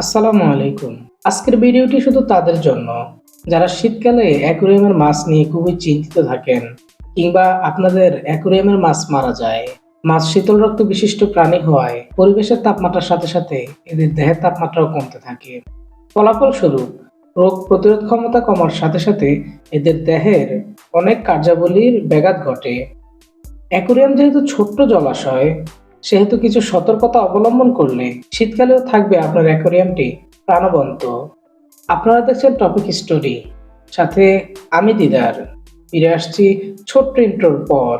আসসালামু আলাইকুম। আজকের ভিডিওটি শুধু তাদের জন্য। যারা শীতকালে অ্যাকুরিয়ামের মাছ নিয়ে খুবই চিন্তিত থাকেন, কিংবা আপনাদের অ্যাকুরিয়ামের মাছ মারা যায়, মাছ শীতল রক্ত বিশিষ্ট প্রাণী হওয়ায় পরিবেশের তাপমাত্রার সাথে সাথে এদের দেহের তাপমাত্রাও কমতে থাকে। ফলাফল স্বরূপ, রোগ প্রতিরোধ ক্ষমতা কমার সাথে সাথে এদের দেহের অনেক কার্যাবলীর ব্যাঘাত ঘটে। অ্যাকুরিয়াম যেহেতু ছোট্ট জলাশয় সেহেতু কিছু সতর্কতা অবলম্বন করলে শীতকালেও থাকবে আপনার অ্যাকোরিয়ামটি প্রাণবন্ত। আপনারা দেখছেন টপিক স্টোরি। সাথে আমি দিদার। ফিরে আসছি ছোট্ট ইন্ট্রোর পর।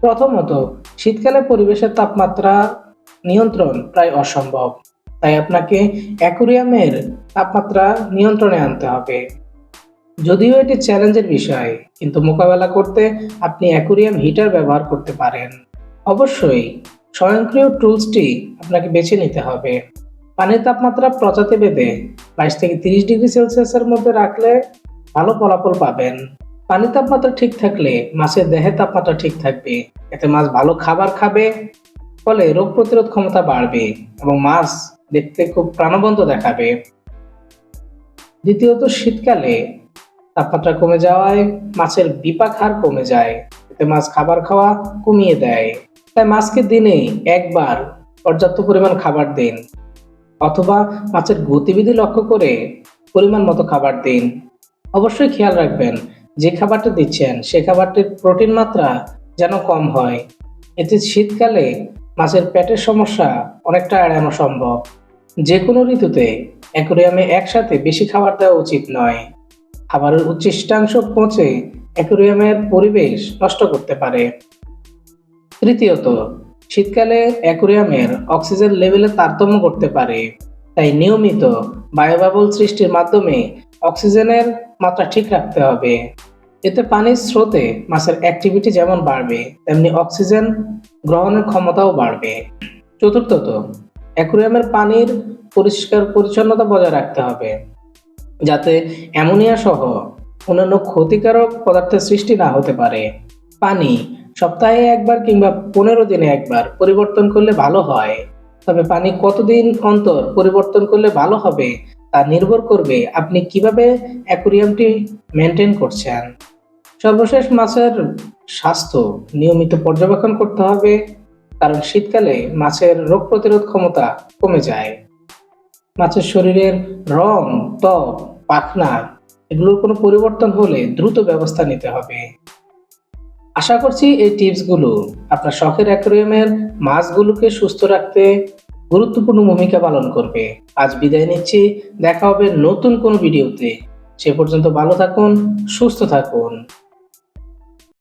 প্রথমত, শীতকালে পরিবেশের তাপমাত্রা নিয়ন্ত্রণ প্রায় অসম্ভব। তাই আপনাকে অ্যাকুরিয়ামের তাপমাত্রা নিয়ন্ত্রণে আনতে হবে। যদিও এটি চ্যালেঞ্জের বিষয়, কিন্তু মোকাবেলা করতে আপনি অ্যাকুরিয়াম হিটার ব্যবহার করতে পারেন। অবশ্যই, স্বয়ংক্রিয় টুলসটি আপনাকে বেছে নিতে হবে। পানির তাপমাত্রা প্রজাতি বেঁধে বাইশ থেকে তিরিশ ডিগ্রি সেলসিয়াসের মধ্যে রাখলে ভালো ফলাফল পাবেন। পানির তাপমাত্রা ঠিক থাকলে মাছের দেহের তাপমাত্রা ঠিক থাকবে। এতে মাছ ভালো খাবার খাবে, ফলে রোগ প্রতিরোধ ক্ষমতা বাড়বে এবং মাছ দেখতে খুব প্রাণবন্ত দেখাবে। দ্বিতীয়ত, শীতকালে তাপমাত্রা কমে যাওয়ায় মাছের বিপাক হার কমে যায়। এতে মাছ খাবার খাওয়া কমিয়ে দেয়। তাই মাছকে দিনে একবার পর্যাপ্ত পরিমাণ খাবার দিন অথবা মাছের গতিবিধি লক্ষ্য করে পরিমাণ মতো খাবার দিন। অবশ্যই খেয়াল রাখবেন, যে খাবারটা দিচ্ছেন, সে খাবারটির প্রোটিন মাত্রা যেন কম হয়। এতে শীতকালে মাছের পেটের সমস্যা অনেকটা এড়ানো সম্ভব। যে কোনো ঋতুতে অ্যাকোরিয়ামে একসাথে বেশি খাবার দেওয়া উচিত নয়। খাবারের উচ্ছিষ্টাংশ পৌঁছে অ্যাকোরিয়ামের পরিবেশ নষ্ট করতে পারে। তৃতীয়ত, শীতকালে অ্যাকোরিয়ামের অক্সিজেন লেভেলে তারতম্য করতে পারে। তাই নিয়মিত বায়োবাবল সৃষ্টির মাধ্যমে অক্সিজেনের মাত্রা ঠিক রাখতে হবে। এতে পানির স্রোতে মাছের অ্যাক্টিভিটি যেমন বাড়বে, তেমনি অক্সিজেন গ্রহণের ক্ষমতাও বাড়বে। চতুর্থত অ্যাকুরিয়ামের পানির পরিষ্কার পরিচ্ছন্নতা বজায় রাখতে হবে, যাতে অ্যামোনিয়া সহ অন্যান্য ক্ষতিকারক পদার্থের সৃষ্টি না হতে পারে। পানি সপ্তাহে একবার কিংবা পনেরো দিনে একবার পরিবর্তন করলে ভালো হয়। তবে পানি কতদিন অন্তর পরিবর্তন করলে ভালো হবে তা নির্ভর করবে আপনি কীভাবে অ্যাকুরিয়ামটি মেনটেন করছেন। সর্বশেষ মাছের স্বাস্থ্য নিয়মিত পর্যবেক্ষণ করতে হবে, কারণ শীতকালে মাছের রোগ প্রতিরোধ ক্ষমতা কমে যায়। মাছের শরীরের রং, ত্বক, পাখনা এগুলোর কোনো পরিবর্তন হলে দ্রুত ব্যবস্থা নিতে হবে। আশা করছি এই টিপসগুলো আপনার শখের অ্যাকোরিয়ামের মাছগুলোকে সুস্থ রাখতে গুরুত্বপূর্ণ ভূমিকা পালন করবে। আজ বিদায় নিচ্ছি, দেখা হবে নতুন কোনো ভিডিওতে। সে পর্যন্ত ভালো থাকুন, সুস্থ থাকুন।